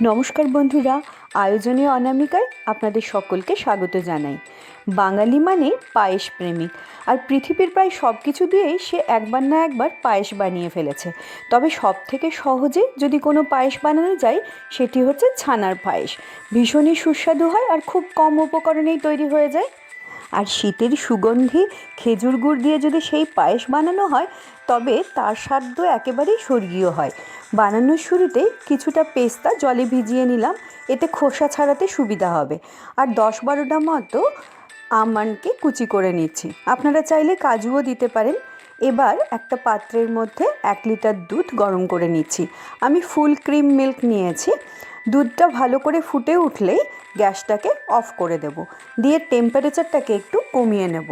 নমস্কার বন্ধুরা, আয়োজনে অনামিকায় আপনাদের সকলকে স্বাগত জানাই। বাঙালি মানে পায়েস প্রেমিক, আর পৃথিবীর প্রায় সব কিছু দিয়েই সে একবার না একবার পায়েস বানিয়ে ফেলেছে। তবে সব থেকে সহজে যদি কোনো পায়েস বানানো যায়, সেটি হচ্ছে ছানার পায়েস। ভীষণই সুস্বাদু হয় আর খুব কম উপকরণেই তৈরি হয়ে যায়। আর শীতের সুগন্ধি খেজুর গুড় দিয়ে যদি সেই পায়েস বানানো হয়, তবে তার স্বাদ একেবারেই স্বর্গীয় হয়। বানানোর শুরুতেই কিছুটা পেস্তা জলে ভিজিয়ে নিলাম, এতে খোসা ছাড়াতে সুবিধা হবে। আর দশ বারোটা মতো আমন্ডকে কুচি করে নিচ্ছি। আপনারা চাইলে কাজুও দিতে পারেন। এবার একটা পাত্রের মধ্যে এক লিটার দুধ গরম করে নিচ্ছি। আমি ফুল ক্রিম মিল্ক নিয়েছি। দুধটা ভালো করে ফুটে উঠলেই গ্যাসটাকে অফ করে দেব। দিয়ে টেম্পারেচারটাকে একটু কমিয়ে নেব।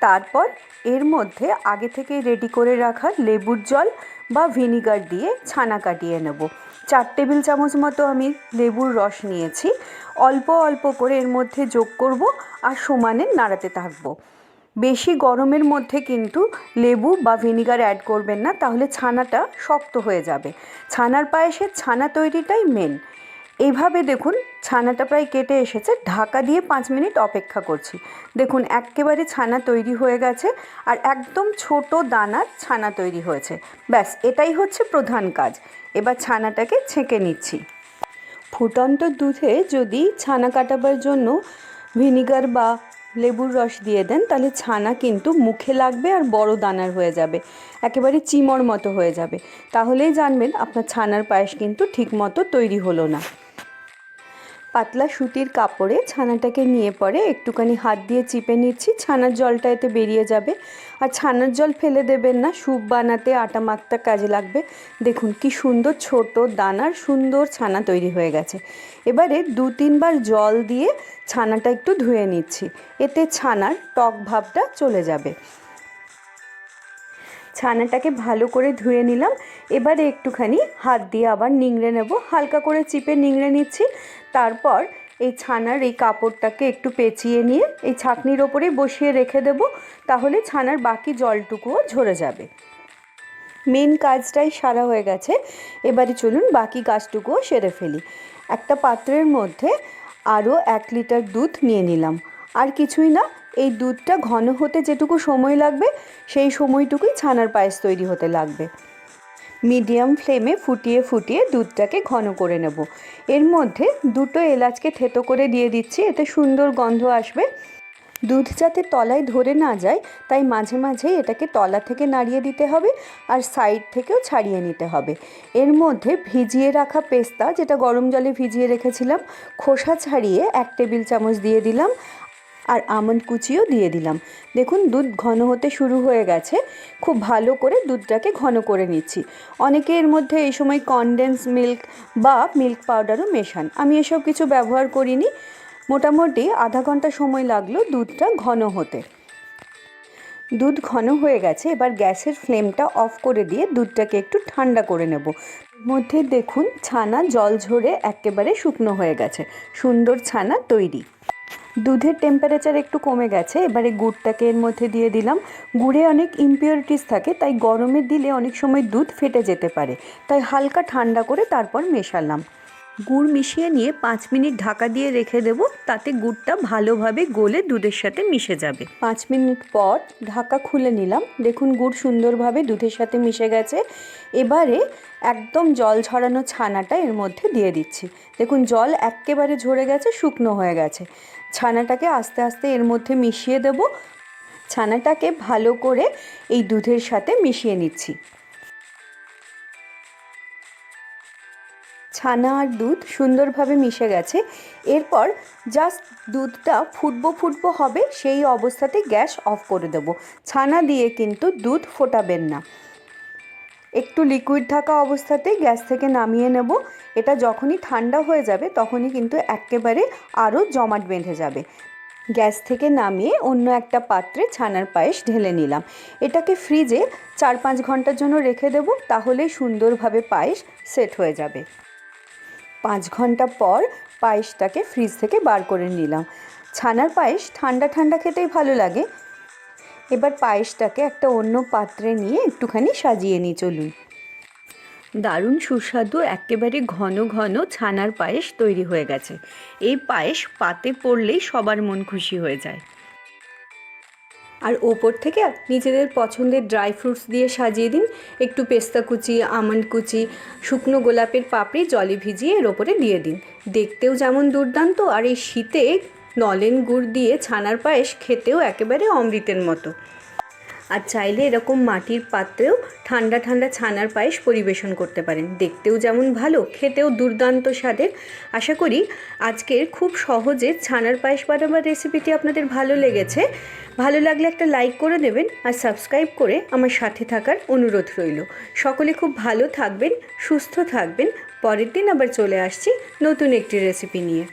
তারপর এর মধ্যে আগে থেকে রেডি করে রাখা লেবুর জল বা ভিনিগার দিয়ে ছানা কাটিয়ে নেব। চার টেবিল চামচ মতো আমি লেবুর রস নিয়েছি। অল্প অল্প করে এর মধ্যে যোগ করব আর সমানে নাড়াতে থাকব। বেশি গরমের মধ্যে কিন্তু লেবু বা ভিনিগার অ্যাড করবেন না, তাহলে ছানাটা শক্ত হয়ে যাবে। ছানার পায়েসের ছানা তৈরিটাই মেন এইভাবে দেখুন ছানাটা প্রায় কেটে এসেছে। ঢাকা দিয়ে পাঁচ মিনিট অপেক্ষা করছি। দেখুন একেবারে ছানা তৈরি হয়ে গেছে আর একদম ছোট দানার ছানা তৈরি হয়েছে। ব্যাস, এটাই হচ্ছে প্রধান কাজ। এবার ছানাটাকে ছেঁকে নিচ্ছি। ফুটন্ত দুধে যদি ছানা কাটাবার জন্য ভিনিগার বা লেবুর রস দিয়ে দেন, তাহলে ছানা কিন্তু মুখে লাগবে আর বড় দানার হয়ে যাবে। একেবারে চিমর মতো হয়ে যাবে। তাহলেই জানবেন আপনার ছানার পায়েস কিন্তু ঠিক মতো তৈরি হলো না। পাতলা সুতির কাপড়ে ছানাটাকে নিয়ে পরে একটুখানি হাত দিয়ে চিপে নিচ্ছি। ছানার জলটা এতে বেরিয়ে যাবে। আর ছানার জল ফেলে দেবেন না, স্যুপ বানাতে আটা মাখতে কাজে লাগবে। দেখুন কি সুন্দর ছোট দানার সুন্দর ছানা তৈরি হয়ে গেছে। এবারে দু তিনবার জল দিয়ে ছানাটা একটু ধুয়ে নিচ্ছি। এতে ছানার টক ভাবটা চলে যাবে। ছানাটাকে ভালো করে ধুয়ে নিলাম। এবারে একটুখানি হাত দিয়ে আবার নিংড়ে নেব। হালকা করে চিপে নিংড়ে নিচ্ছি। তারপর এই ছানার এই কাপড়টাকে একটু পেঁচিয়ে নিয়ে এই ছাকনির ওপরে বসিয়ে রেখে দেব। তাহলে ছানার বাকি জলটুকুও ঝরে যাবে। মেন কাজটাই সারা হয়ে গেছে। এবারে চলুন বাকি কাজটুকুও সেরে ফেলি। একটা পাত্রের মধ্যে আরও এক লিটার দুধ নিয়ে নিলাম। আর কিছুই না এই দুধটা ঘন হতে যেটুকু সময় লাগবে, সেই সময়টুকুই ছানার পায়েস তৈরি হতে লাগবে। মিডিয়াম ফ্লেমে ফুটিয়ে ফুটিয়ে দুধটাকে ঘন করে নেব। এর মধ্যে দুটো এলাচকে থেতো করে দিয়ে দিচ্ছি, এতে সুন্দর গন্ধ আসবে। দুধ যাতে তলায় ধরে না যায়, তাই মাঝে মাঝে এটাকে তলা থেকে নাড়িয়ে দিতে হবে আর সাইড থেকেও ছাড়িয়ে নিতে হবে। এর মধ্যে ভিজিয়ে রাখা পেস্তা, যেটা গরম জলে ভিজিয়ে রেখেছিলাম, খোসা ছাড়িয়ে এক টেবিল চামচ দিয়ে দিলাম। আর আমন্ড কুচিও দিয়ে দিলাম। দেখুন, দুধ ঘন হতে শুরু হয়ে গেছে। খুব ভালো করে দুধটাকে ঘন করে নিচ্ছি। অনেকে এর মধ্যে এই সময় কনডেন্স মিল্ক বা মিল্ক পাউডারও মেশান। আমি এসব কিছু ব্যবহার করিনি। মোটামুটি আধা ঘণ্টা সময় লাগল দুধটা ঘন হতে। দুধ ঘন হয়ে গেছে। এবার গ্যাসের ফ্লেমটা অফ করে দিয়ে দুধটাকে একটু ঠান্ডা করে নেব। মধ্যে দেখুন, ছানা জল ঝরে একেবারে শুকনো হয়ে গেছে। সুন্দর ছানা তৈরি। দুধের টেম্পারেচার একটু কমে গেছে, এবারে গুড়টাকে এর মধ্যে দিয়ে দিলাম। গুড়ে অনেক ইম্পিউরিটিস থাকে, তাই গরমে দিলে অনেক সময় দুধ ফেটে যেতে পারে। তাই হালকা ঠান্ডা করে তারপর মেশালাম। গুড় মিশিয়ে নিয়ে পাঁচ মিনিট ঢাকা দিয়ে রেখে দেবো। তাতে গুড়টা ভালোভাবে গলে দুধের সাথে মিশে যাবে। পাঁচ মিনিট পর ঢাকা খুলে নিলাম। দেখুন গুড় সুন্দরভাবে দুধের সাথে মিশে গেছে। এবারে একদম জল ছড়ানো ছানাটা এর মধ্যে দিয়ে দিচ্ছি। দেখুন জল একেবারে ঝরে গেছে, শুকনো হয়ে গেছে। ছানাটাকে আস্তে আস্তে এর মধ্যে মিশিয়ে দেব। ছানাটাকে ভালো করে এই দুধের সাথে মিশিয়ে নিচ্ছি। ছানা আর দুধ সুন্দরভাবে মিশে গেছে। এরপর জাস্ট দুধটা ফুটবো ফুটবো হবে, সেই অবস্থাতে গ্যাস অফ করে দেবো। ছানা দিয়ে কিন্তু দুধ ফোটাবেন না। একটু লিকুইড থাকা অবস্থাতেই গ্যাস থেকে নামিয়ে নেব। এটা যখনই ঠান্ডা হয়ে যাবে, তখনই কিন্তু একেবারে আরও জমাট বেঁধে যাবে। গ্যাস থেকে নামিয়ে অন্য একটা পাত্রে ছানার পায়েস ঢেলে নিলাম। এটাকে ফ্রিজে চার পাঁচ ঘণ্টার জন্য রেখে দেবো, তাহলেই সুন্দরভাবে পায়েস সেট হয়ে যাবে। পাঁচ ঘণ্টা পর পায়েসটাকে ফ্রিজ থেকে বার করে নিলাম। ছানার পায়েস ঠান্ডা ঠান্ডা খেতেই ভালো লাগে। এবার পায়েসটাকে একটা অন্য পাত্রে নিয়ে একটুখানি সাজিয়ে নিই, চলুন। দারুণ সুস্বাদু, একেবারে ঘন ঘন ছানার পায়েস তৈরি হয়ে গেছে। এই পায়েস পাতে পড়লেই সবার মন খুশি হয়ে যায়। আর ওপর থেকে নিজেদের পছন্দের ড্রাই ফ্রুটস দিয়ে সাজিয়ে দিন। একটু পেস্তা কুচি, আমন্ড কুচি, শুকনো গোলাপের পাপড়ি, জলে ভিজিয়ে এর ওপরে দিয়ে দিন। দেখতেও যেমন দুর্দান্ত, আর এই শীতে নলেন গুড় দিয়ে ছানার পায়েস খেতেও একেবারে অমৃতের মতো। আর চাইলে এরকম মাটির পাত্রেও ঠান্ডা ঠান্ডা ছানার পায়েস পরিবেশন করতে পারেন। দেখতেও যেমন ভালো, খেতেও দুর্দান্ত স্বাদের। আশা করি আজকের খুব সহজে ছানার পায়েস বানাবার রেসিপিটি আপনাদের ভালো লেগেছে। ভালো লাগলে একটা লাইক করে দেবেন আর সাবস্ক্রাইব করে আমার সাথে থাকার অনুরোধ রইল। সকলে খুব ভালো থাকবেন, সুস্থ থাকবেন। পরের দিন আবার চলে আসছি নতুন একটি রেসিপি নিয়ে।